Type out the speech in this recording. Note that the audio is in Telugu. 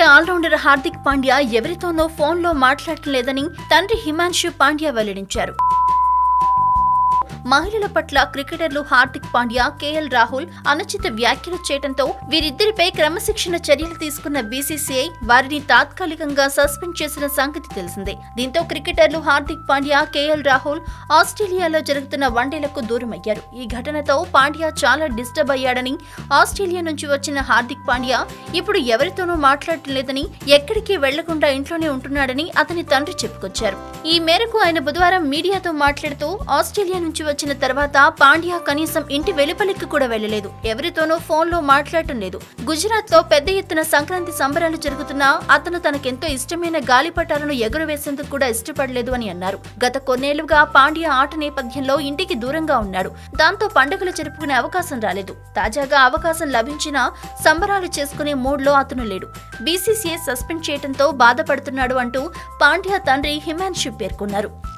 ఆస్ట్రేలియా ఆల్రౌండర్ హార్దిక్ పాండ్యా ఎవరితోనో ఫోన్లో మాట్లాడటం లేదని తండ్రి హిమాన్షు పాండ్యా వెల్లడించారు. మహిళల పట్ల క్రికెటర్లు హార్దిక్ పాండ్యా కేఎల్ రాహుల్ అనుచిత వ్యాఖ్యలు చేయడంతో వీరిద్దరిపై క్రమశిక్షణ చర్యలు తీసుకున్న బీసీసీఐ వారిని తాత్కాలికంగా సస్పెండ్ చేసిన సంగతి తెలిసిందే. దీంతో క్రికెటర్లు హార్దిక్ పాండ్యా కేఎల్ రాహుల్ ఆస్ట్రేలియాలో జరుగుతున్న వన్డేలకు దూరమయ్యారు. ఈ ఘటనతో పాండ్యా చాలా డిస్టర్బ్ అయ్యాడని ఆస్ట్రేలియా నుంచి వచ్చిన హార్దిక్ పాండ్యా ఇప్పుడు ఎవరితోనూ మాట్లాడటం లేదని ఎక్కడికి వెళ్ళకుండా ఇంట్లోనే ఉంటున్నాడని అతని తండ్రి చెప్పుకొచ్చారు. ఈ మేరకు ఆయన బుధవారం మీడియాతో మాట్లాడుతూ ఆస్ట్రేలియా నుంచి వచ్చిన తర్వాత పాండ్యా కనీసం ఇంటి వెలుపలికి కూడా వెళ్ళలేదు ఎవరితోనూ ఫోన్లో మాట్లాడటం లేదు. గుజరాత్లో పెద్ద ఎత్తున సంక్రాంతి సంబరాలు జరుగుతున్నా అతను తనకెంతో ఇష్టమైన గాలిపటాలను ఎగురవేసేందుకు కూడా ఇష్టపడలేదు అని అన్నారు. గత కొన్నేళ్ళుగా పాండ్యా ఆట నేపథ్యంలో ఇంటికి దూరంగా ఉన్నాడు. దాంతో పండుగలు జరుపుకునే అవకాశం రాలేదు. తాజాగా అవకాశం లభించినా సంబరాలు చేసుకునే మూడ్లో అతను లేడు. బీసీసీఐ సస్పెండ్ చేయడంతో బాధపడుతున్నాడు అంటూ పాండ్యా తండ్రి హిమాన్షు పేర్కొన్నారు.